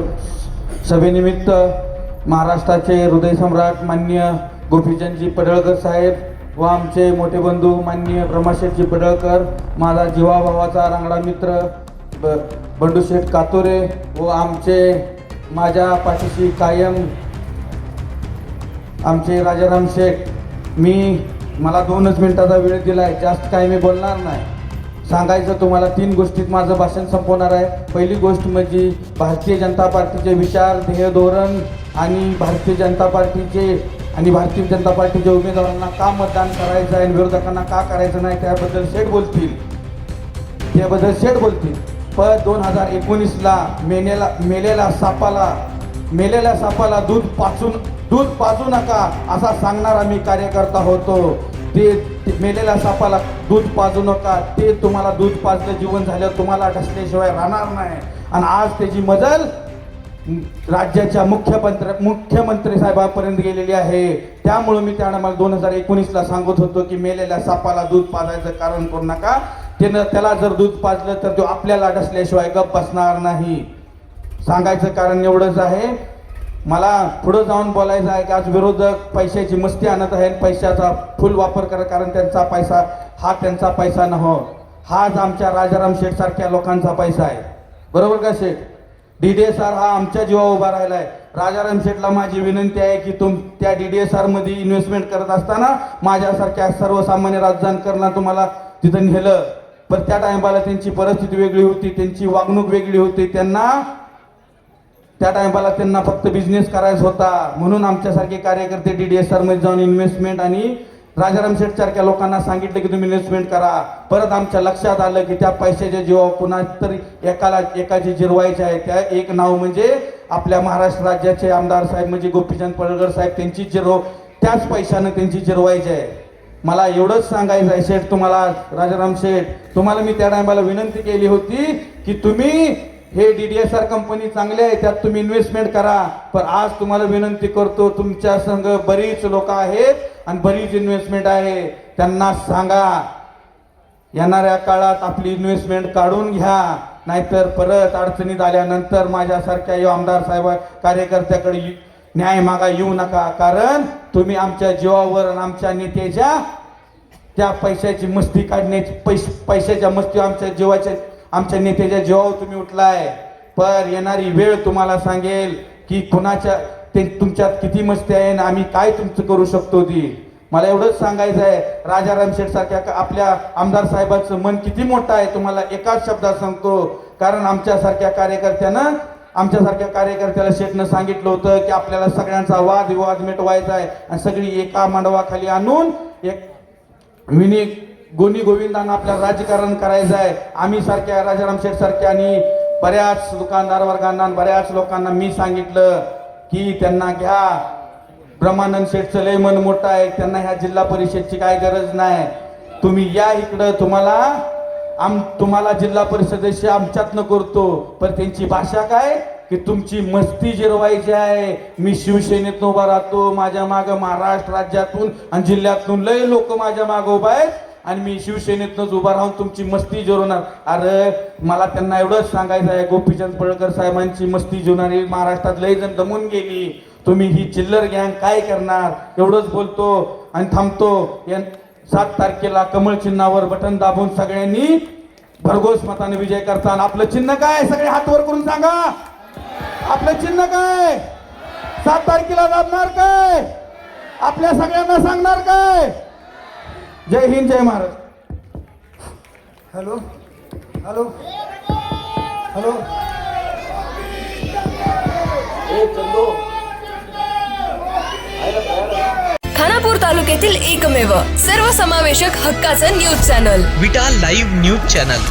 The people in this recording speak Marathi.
स- सभेनिमित्त महाराष्ट्राचे हृदयसम्राट मान्य गोपीचंदजी पडळकर साहेब व आमचे मोठे बंधू मान्य ब्रह्माशेठजी पडळकर माझा जीवाभावाचा रांगडा मित्र ब बंडूशेठ कातोरे व आमचे माझ्या पाठीशी कायम आमचे राजाराम शेठ. मी मला दोनच मिनिटाचा वेळ दिला आहे जास्त काही मी बोलणार नाही. सांगायचं तुम्हाला तीन गोष्टीत माझं भाषण संपवणार आहे. पहिली गोष्ट म्हणजे भारतीय जनता पार्टीचे विचार ध्येय धोरण आणि भारतीय जनता पार्टीचे आणि भारतीय जनता पार्टीच्या उमेदवारांना का मतदान करायचं आहे विरोधकांना का करायचं नाही त्याबद्दल शेठ बोलतील. त्याबद्दल शेठ बोलतील. पण दोन हजार एकोणीसला मेलेला मेलेल्या सापाला मेलेल्या सापाला दूध पाचून दूध पाजू नका असा सांगणारा मी कार्यकर्ता होतो. ते मेलेल्या सापाला दूध पाजू नका. ते तुम्हाला दूध पाजलं जीवन झालं तुम्हाला ढसल्याशिवाय राहणार नाही. आणि आज त्याची मजल राज्याच्या मुख्यमंत्री मुख्यमंत्री साहेबापर्यंत गेलेली आहे. त्यामुळे मी त्यानं मला दोन हजार एकोणीसला सांगत होतो की मेलेल्या सापाला दूध पाजायचं कारण करू नका? त्यानं त्याला जर दूध पाजलं तर तो आपल्याला ढसल्याशिवाय गप बसणार नाही. सांगायचं कारण एवढंच आहे. मला पुढं जाऊन बोलायचं आहे की आज विरोधक पैशाची मस्ती आणत आहे आणि पैशाचा फुल वापर करत कारण त्यांचा पैसा हा त्यांचा पैसा नहो. हाच आमच्या राजाराम शेठ सारख्या लोकांचा पैसा आहे. बरोबर का शेठ? डी डी एस आर हा आमच्या जीवा उभा राहिला आहे राजाराम शेठला माझी विनंती आहे की तुम त्या डी डी एस आरमध्ये इन्व्हेस्टमेंट करत असताना माझ्यासारख्या सर्वसामान्य राजकारणकरला तुम्हाला तिथं नेलं. पण त्या टायमाला त्यांची परिस्थिती वेगळी होती त्यांची वागणूक वेगळी होती. त्यांना त्या टायमाला त्यांना फक्त बिझनेस करायचा होता. म्हणून आमच्यासारखे कार्यकर्ते डी डी एस आरमध्ये जाऊन इन्व्हेस्टमेंट आणि राजाराम शेठ सारख्या लोकांना सांगितलं की तुम्ही इन्व्हेस्टमेंट करा. परत आमच्या लक्षात आलं की त्या पैशाच्या जीवा पुन्हा तरी एकाला एकाचे जिरवायचे आहे. त्या एक नाव म्हणजे आपल्या महाराष्ट्र राज्याचे आमदार साहेब म्हणजे गोपीचंद पडळकर साहेब त्यांची जिरव त्याच पैशानं त्यांची जिरवायची आहे. मला एवढंच सांगायचं आहे शेठ तुम्हाला राजाराम शेठ तुम्हाला मी त्या टायमाला विनंती केली होती की तुम्ही हे D D S R company चांगली आहे त्यात तुम्ही इन्व्हेस्टमेंट करा. पण आज तुम्हाला विनंती करतो तुमच्या संघ बरीच लोक आहेत आणि बरीच इन्व्हेस्टमेंट आहे. त्यांना सांगा. येणाऱ्या काळात आपली इन्व्हेस्टमेंट काढून घ्या. नाहीतर परत अडचणीत आल्यानंतर माझ्यासारख्या आमदार साहेब कार्यकर्त्याकडे न्याय मागा येऊ नका. कारण तुम्ही आमच्या जीवावर आणि आमच्या नेत्याच्या त्या पैशाची मस्ती काढण्याची पैश पैशाच्या मस्ती आमच्या जीवाच्या आमच्या नेत्याच्या जीवावर तुम्ही उठलाय. पर येणारी वेळ तुम्हाला सांगेल की कुणाच्या ते तुमच्यात किती मस्ती आहे आणि आम्ही काय तुमचं करू शकतो ती. मला एवढंच सांगायचं आहे राजा रामशेठ सारख्या का- आपल्या आमदार साहेबांचं मन किती मोठं आहे तुम्हाला एकाच शब्दात सांगतो. कारण आमच्यासारख्या कार्यकर्त्यानं आमच्यासारख्या कार्यकर्त्याला शेठनं सांगितलं होतं की आपल्याला सगळ्यांचा वाद विवाद मिटवायचा आहे आणि सगळी एका मांडवाखाली आणून एक विनी गोनी गोविंदांना आपल्याला राजकारण करायचं आहे. आम्ही सारख्या राजाराम शेठ सारख्या आणि बऱ्याच दुकानदार वर्गांना बऱ्याच लोकांना मी सांगितलं की त्यांना घ्या. ब्रह्मानंद शेठचं लय मन मोठं आहे. त्यांना ह्या जिल्हा परिषदची काय गरज नाही. तुम्ही या इकडं तुम्हाला आम तुम्हाला जिल्हा परिषदेशी आमच्यातनं करतो. पण त्यांची भाषा काय? की तुमची मस्ती जिरवायची आहे. मी शिवसेनेत उभा राहतो. माझ्या मागं महाराष्ट्र राज्यातून आणि जिल्ह्यातून लय लोक माझ्या मागं उभा आहेत. आणि मी शिवसेनेतनंच उभा राहून तुमची मस्ती जोरवणार. अरे मला त्यांना एवढंच सांगायचं आहे गोपीचंद पळकर साहेबांची मस्ती जिरवणारी महाराष्ट्रात लय जण दमून गेली. तुम्ही ही चिल्लर गँग काय करणार? एवढंच बोलतो आणि थांबतो. या सात तारखेला कमळ चिन्हावर बटन दाबून सगळ्यांनी भरघोस मताने विजय करता. आणि आपलं चिन्ह काय? सगळे हातवर करून सांगा. आपलं चिन्ह काय? सात तारखेला दाबणार काय? आपल्या सगळ्यांना सांगणार काय? जय हिंद जय Maharaj. Hello hello. Hello. Khanapur तालुक्यातील एकमेव सर्वसमावेशक हक्काचं news channel. Vita live news channel.